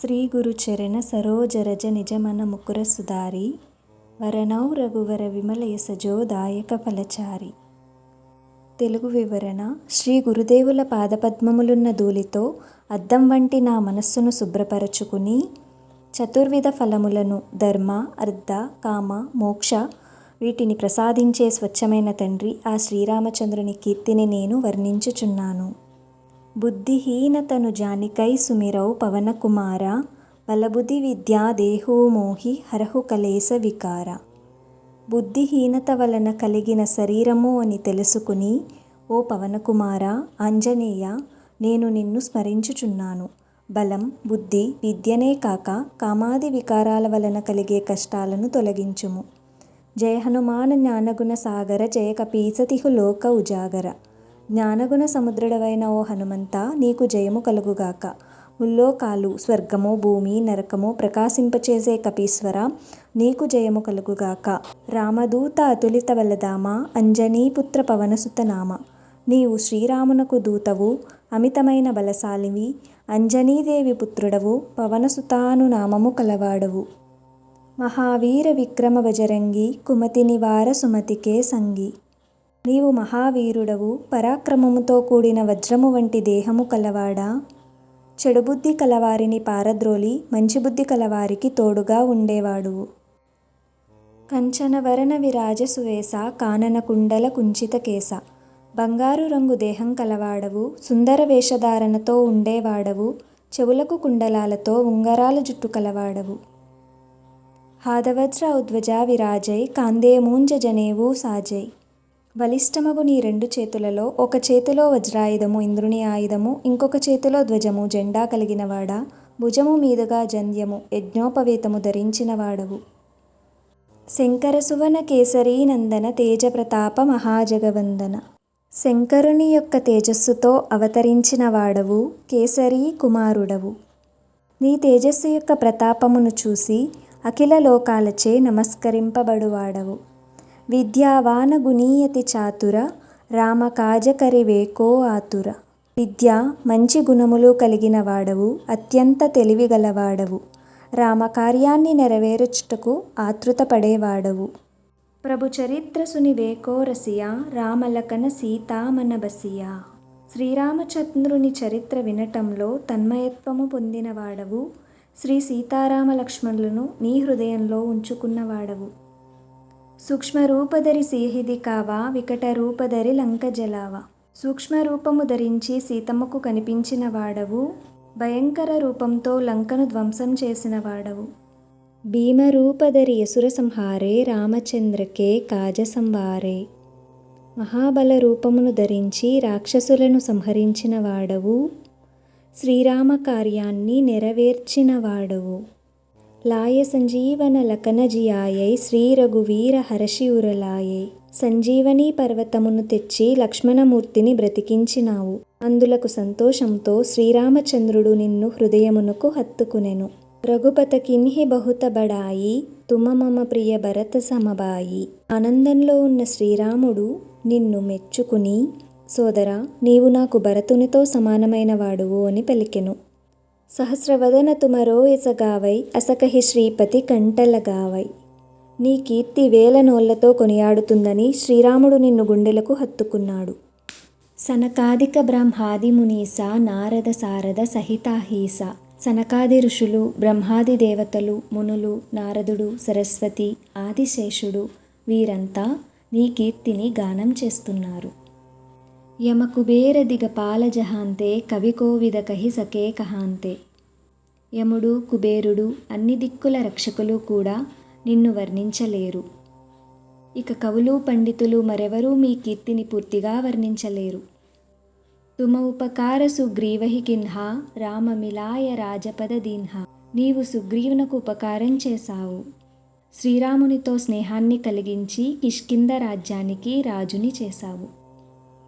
శ్రీ గురుచరణ సరోజరజ నిజమన ముకుర సుధారి వరనౌ రఘువర విమల యసజో దాయక ఫలచారి. తెలుగు వివరణ శ్రీ గురుదేవుల పాదపద్మములున్న ధూళితో అద్దం వంటి నా మనస్సును శుభ్రపరచుకుని చతుర్విధ ఫలములను ధర్మ అర్థ కామ మోక్ష వీటిని ప్రసాదించే స్వచ్ఛమైన తండ్రి ఆ శ్రీరామచంద్రుని కీర్తిని నేను వర్ణించుచున్నాను. బుద్ధిహీనతను జానికై సుమిరౌ పవనకుమార బలబుద్ధి విద్యా దేహో మోహి హరహు కలేస వికార. బుద్ధిహీనత వలన కలిగిన శరీరము అని తెలుసుకుని ఓ పవనకుమార ఆంజనేయ నేను నిన్ను స్మరించుచున్నాను. బలం బుద్ధి విద్యనే కాక కామాది వికారాల వలన కలిగే కష్టాలను తొలగించుము. జయ హనుమాన జ్ఞానగుణ సాగర జయ కపీసతిహు లోక ఉజాగర. జ్ఞానగుణ సముద్రుడవైన ఓ హనుమంత నీకు జయము కలుగుగాక. ముల్లోకాలు స్వర్గము భూమి నరకము ప్రకాశింపచేసే కపీశ్వర నీకు జయము కలుగుగాక. రామదూత అతులిత వలదామ అంజనీపుత్ర పవనసుత నామ. నీవు శ్రీరామునకు దూతవు అమితమైన బలశాలివి అంజనీదేవి పుత్రుడవు పవనసుతాను నామము కలవాడవు. మహావీర విక్రమ బజరంగి కుమతి నివార సుమతికే సంగి. నీవు మహావీరుడవు పరాక్రమముతో కూడిన వజ్రము వంటి దేహము కలవాడా? చెడుబుద్ధి కలవారిని పారద్రోలి మంచి బుద్ధి కలవారికి తోడుగా ఉండేవాడు. కంచనవరణ విరాజసువేస కానన కుండల కుంచిత కేశ బంగారు రంగు దేహం కలవాడవు సుందర వేషధారణతో ఉండేవాడవు చెవులకు కుండలాలతో ఉంగరాల జుట్టు కలవాడవు. హాదవజ్ర ఉద్వజ విరాజై కాందేమూంజ జనేవు సాజై. బలిష్టమగు నీ రెండు చేతులలో ఒక చేతిలో వజ్రాయుధము ఇంద్రుని ఆయుధము ఇంకొక చేతిలో ధ్వజము జెండా కలిగినవాడా? భుజము మీదుగా జంధ్యము యజ్ఞోపవేతము ధరించినవాడవు. శంకర సువన కేసరీ నందన తేజ ప్రతాప మహాజగవందన. శంకరుని యొక్క తేజస్సుతో అవతరించిన వాడవు కేసరీ కుమారుడవు. నీ తేజస్సు యొక్క ప్రతాపమును చూసి అఖిల లోకాలచే నమస్కరింపబడువాడవు. విద్యావాన గుణీయతి చాతుర రామకాజకరివేకో ఆతుర. విద్య మంచి గుణములు కలిగిన వాడవు అత్యంత తెలివిగలవాడవు రామకార్యాన్ని నెరవేర్చుటకు ఆతృతపడేవాడవు. ప్రభు చరిత్ర సునివేకో రసియా రామలకన సీతామన బసియా శ్రీరామచంద్రుని చరిత్ర వినటంలో తన్మయత్వము పొందినవాడవు. శ్రీ సీతారామ లక్ష్మణులను నీ హృదయంలో ఉంచుకున్నవాడవు. సూక్ష్మరూపధరి సీహిది కావా వికట రూపధరి లంక జలావా సూక్ష్మరూపము ధరించి సీతమ్మకు కనిపించిన వాడవు భయంకర రూపంతో లంకను ధ్వంసం చేసిన వాడవు. భీమరూపధరి యసుర సంహారే రామచంద్రకే కాజ సంవారే మహాబల రూపమును ధరించి రాక్షసులను సంహరించిన వాడవు శ్రీరామ కార్యాన్ని నెరవేర్చిన వాడవు. లాయ సంజీవన లకనజియాయై శ్రీ రఘువీర హరషియురలాయే సంజీవనీ పర్వతమును తెచ్చి లక్ష్మణమూర్తిని బ్రతికించినావు అందులకు సంతోషంతో శ్రీరామచంద్రుడు నిన్ను హృదయమునకు హత్తుకునెను రఘుపతకిన్హి బహుత బడాయి తుమ మమ ప్రియ భరత సమబాయి ఆనందంలో ఉన్న శ్రీరాముడు నిన్ను మెచ్చుకుని సోదరా నీవు నాకు భరతునితో సమానమైన వాడువు అని పలికెను సహస్రవదన తుమరో ఎసగావై అసకహి శ్రీపతి కంటలగావై. నీ కీర్తి వేల నోళ్ళతో కొనియాడుతుందని శ్రీరాముడు నిన్ను గుండెలకు హత్తుకున్నాడు. సనకాదిక బ్రహ్మాది మునీస నారద సారద సహితాహీస. సనకాది ఋషులు బ్రహ్మాది దేవతలు మునులు నారదుడు సరస్వతి ఆదిశేషుడు వీరంతా నీ కీర్తిని గానం చేస్తున్నారు. యమకుబేరదిగ పాలజహాంతే జహాంతే కహి సకే కహాంతే. యముడు కుబేరుడు అన్ని దిక్కుల రక్షకులు కూడా నిన్ను వర్ణించలేరు. ఇక కవులు పండితులు మరెవరూ మీ కీర్తిని పూర్తిగా వర్ణించలేరు. తుమ ఉపకార సుగ్రీవహి కిన్హా రామమిలాయ రాజపద దీన్హా. నీవు సుగ్రీవునకు ఉపకారం చేశావు. శ్రీరామునితో స్నేహాన్ని కలిగించి కిష్కింద రాజ్యానికి రాజుని చేశావు.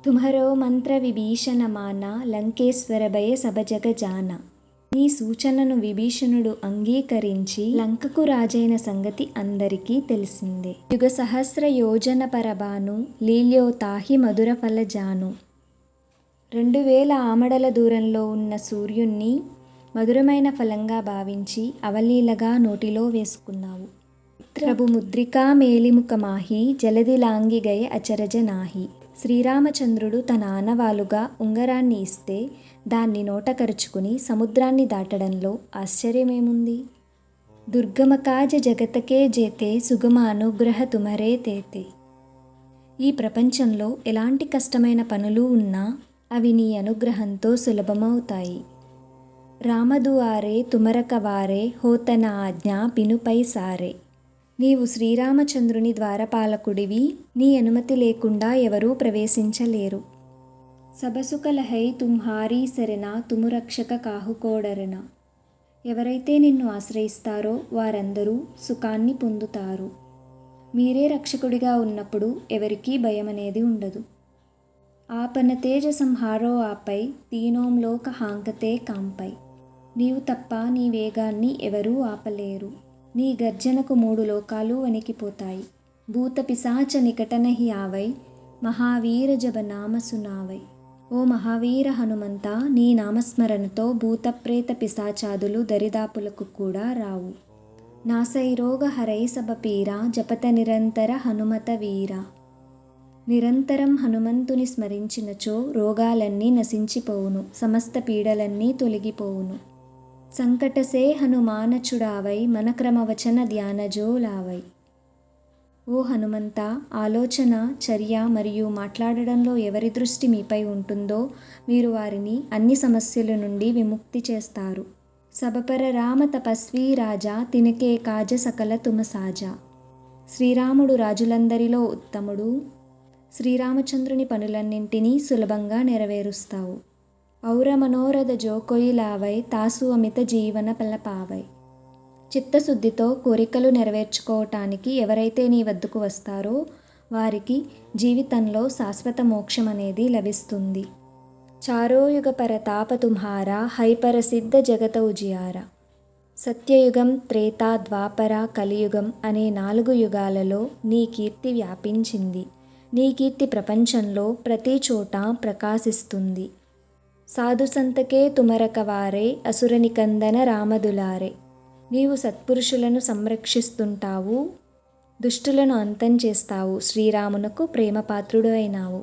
తుమరో మంత్ర విభీషణమాన లంకేశ్వర భయ సభజగ జాన నీ సూచనను విభీషణుడు అంగీకరించి లంకకు రాజైన సంగతి అందరికీ తెలిసిందే. యుగ సహస్ర యోజన పరబాను లీల్యోతాహి మధుర ఫల జాను రెండు వేల ఆమడల దూరంలో ఉన్న సూర్యుణ్ణి మధురమైన ఫలంగా భావించి అవలీలగా నోటిలో వేసుకున్నావు. ప్రభు ముద్రికా మేలిముఖమాహి జలదిలాంగిగయ అచరజ నాహి. శ్రీరామచంద్రుడు తన ఆనవాలుగా ఉంగరాన్ని ఇస్తే దాన్ని నోట కరుచుకుని సముద్రాన్ని దాటడంలో ఆశ్చర్యమేముంది? దుర్గమకాజ జగతకే జేతే సుగమ అనుగ్రహ తుమరే తేతే. ఈ ప్రపంచంలో ఎలాంటి కష్టమైన పనులు ఉన్నా అవి నీ అనుగ్రహంతో సులభమవుతాయి. రామదువారే తుమరకవారే హోతన ఆజ్ఞ పినుపై సారే. నీవు శ్రీరామచంద్రుని ద్వారపాలకుడివి నీ అనుమతి లేకుండా ఎవరూ ప్రవేశించలేరు. సబసుకలహై తుమ్హారీ సరెన తుమురక్షక కాహుకోడరన ఎవరైతే నిన్ను ఆశ్రయిస్తారో వారందరూ సుఖాన్ని పొందుతారు. మీరే రక్షకుడిగా ఉన్నప్పుడు ఎవరికీ భయం అనేది ఉండదు. ఆపన తేజ సంహారో ఆపై తీనోంలోక హాంకతే కాంపై. నీవు తప్ప నీ వేగాన్ని ఎవరూ ఆపలేరు. నీ గర్జనకు మూడు లోకాలు వణికిపోతాయి. భూత పిశాచ నికటనహి ఆవై మహావీర జబ నామసునావై. ఓ మహావీర హనుమంత నీ నామస్మరణతో భూతప్రేత పిశాచాదులు దరిదాపులకు కూడా రావు. నాసైరోగ హరై సభ పీర జపత నిరంతర హనుమత వీర. నిరంతరం హనుమంతుని స్మరించినచో రోగాలన్నీ నశించిపోవును సమస్త పీడలన్నీ తొలగిపోవును. సంకటసే హనుమానచుడావై మనక్రమవచన ధ్యానజోలావై. ఓ హనుమంత ఆలోచన చర్య మరియు మాట్లాడడంలో ఎవరి దృష్టి మీపై ఉంటుందో మీరు వారిని అన్ని సమస్యల నుండి విముక్తి చేస్తారు. సబపర రామ తపస్వీ రాజా తినకే కాజ సకల తుమసాజ శ్రీరాముడు రాజులందరిలో ఉత్తముడు. శ్రీరామచంద్రుని పనులన్నింటినీ సులభంగా నెరవేరుస్తావు. ఔర మనోరథ జోకొయిలావై తాసు అమిత జీవన పలపావై చిత్తశుద్ధితో కోరికలు నెరవేర్చుకోవటానికి ఎవరైతే నీ వద్దకు వస్తారో వారికి జీవితంలో శాశ్వత మోక్షం అనేది లభిస్తుంది. చారోయుగ పరతాప తుమ్హార హైపరసిద్ధ జగత ఉజియార. సత్యయుగం త్రేతా ద్వాపర కలియుగం అనే నాలుగు యుగాలలో నీ కీర్తి వ్యాపించింది. నీ కీర్తి ప్రపంచంలో ప్రతి చోట ప్రకాశిస్తుంది. సాధు సంతకే తుమరకవారే అసురనికందన రామదులారే. నీవు సత్పురుషులను సంరక్షిస్తుంటావు దుష్టులను అంతం చేస్తావు శ్రీరామునకు ప్రేమపాత్రుడు అయినావు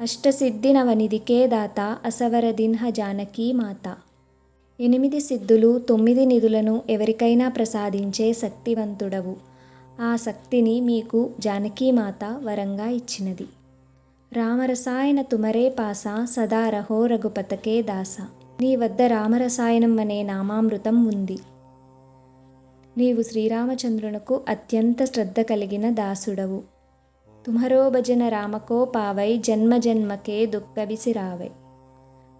అష్టసిద్ధి నవనిధికే దాత అసవరదిన్హ జానకీ మాత. ఎనిమిది సిద్ధులు తొమ్మిది నిధులను ఎవరికైనా ప్రసాదించే శక్తివంతుడవు. ఆ శక్తిని మీకు జానకీమాత వరంగా ఇచ్చినది. రామరసాయన తుమరే పాస సదా రహో రఘుపతకే దాస. నీ వద్ద రామరసాయనం అనే నామామృతం ఉంది. నీవు శ్రీరామచంద్రునకు అత్యంత శ్రద్ధ కలిగిన దాసుడవు. తుమరో భజన రామకో పావై జన్మ జన్మకే దుఃఖబిసిరావై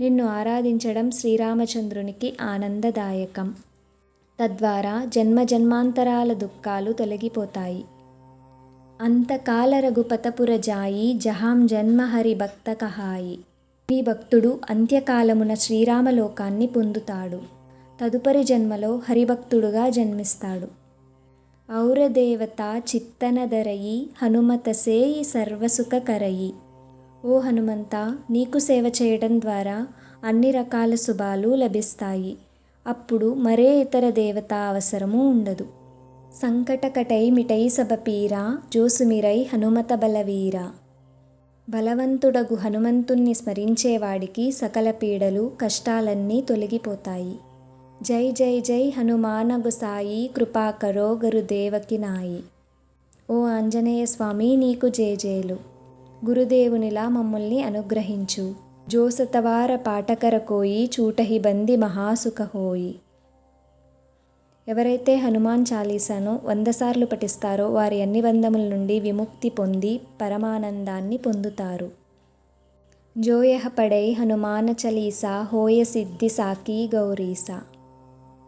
నిన్ను ఆరాధించడం శ్రీరామచంద్రునికి ఆనందదాయకం. తద్వారా జన్మ జన్మాంతరాల దుఃఖాలు తొలగిపోతాయి. అంతకాల రఘుపతపుర జాయి జహాం జన్మహరి భక్త కహాయి నీ భక్తుడు అంత్యకాలమున శ్రీరామలోకాన్ని పొందుతాడు. తదుపరి జన్మలో హరిభక్తుడుగా జన్మిస్తాడు. ఔరదేవత చిత్తనదరయి హనుమతసేయి సర్వసుఖకరయి. ఓ హనుమంత నీకు సేవ చేయడం ద్వారా అన్ని రకాల శుభాలు లభిస్తాయి. అప్పుడు మరే ఇతర దేవత అవసరము ఉండదు. సంకటకటై మిటై సబపీరా జోసుమిరై హనుమత బలవీర బలవంతుడగు హనుమంతుణ్ణి స్మరించేవాడికి సకల పీడలు కష్టాలన్నీ తొలగిపోతాయి. జై జై జై హనుమానగు సాయి కృపాకరో గురుదేవకి నాయి. ఓ ఆంజనేయ స్వామి నీకు జేజేలు గురుదేవునిలా మమ్మల్ని అనుగ్రహించు. జోసతవార పాటకర కోయి చూటహి బంది మహాసుఖ హోయి. ఎవరైతే హనుమాన్ చాలీసాను వంద సార్లు పఠిస్తారో వారి అన్ని బంధముల నుండి విముక్తి పొంది పరమానందాన్ని పొందుతారు. జోయహ పడై హనుమాన చలీసా హోయ సిద్ధి సాకి గౌరీసా.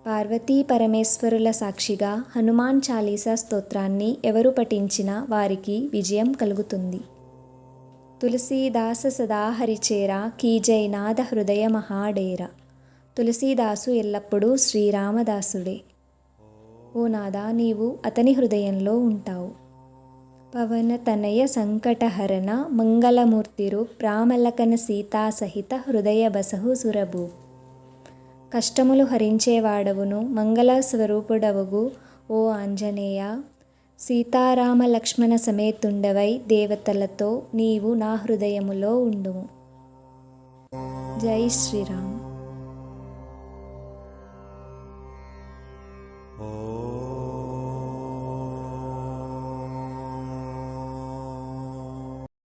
పార్వతీ పరమేశ్వరుల సాక్షిగా హనుమాన్ చాలీసా స్తోత్రాన్ని ఎవరు పఠించినా వారికి విజయం కలుగుతుంది. తులసీదాస సదా హరిచేర కీజైనాథ హృదయ మహాడేర. తులసీదాసు ఎల్లప్పుడూ శ్రీరామదాసుడే. ఓ నాదా నీవు అతని హృదయంలో ఉంటావు. పవన తనయ సంకటహరణ మంగళమూర్తిరు ప్రామలకన సీతా సహిత హృదయ బసహు సురభు. కష్టములు హరించేవాడవును మంగళ స్వరూపుడవుగు ఓ ఆంజనేయ. సీతారామ లక్ష్మణ సమేతుండవై దేవతలతో నీవు నా హృదయములో ఉండుము. జై శ్రీరామ్.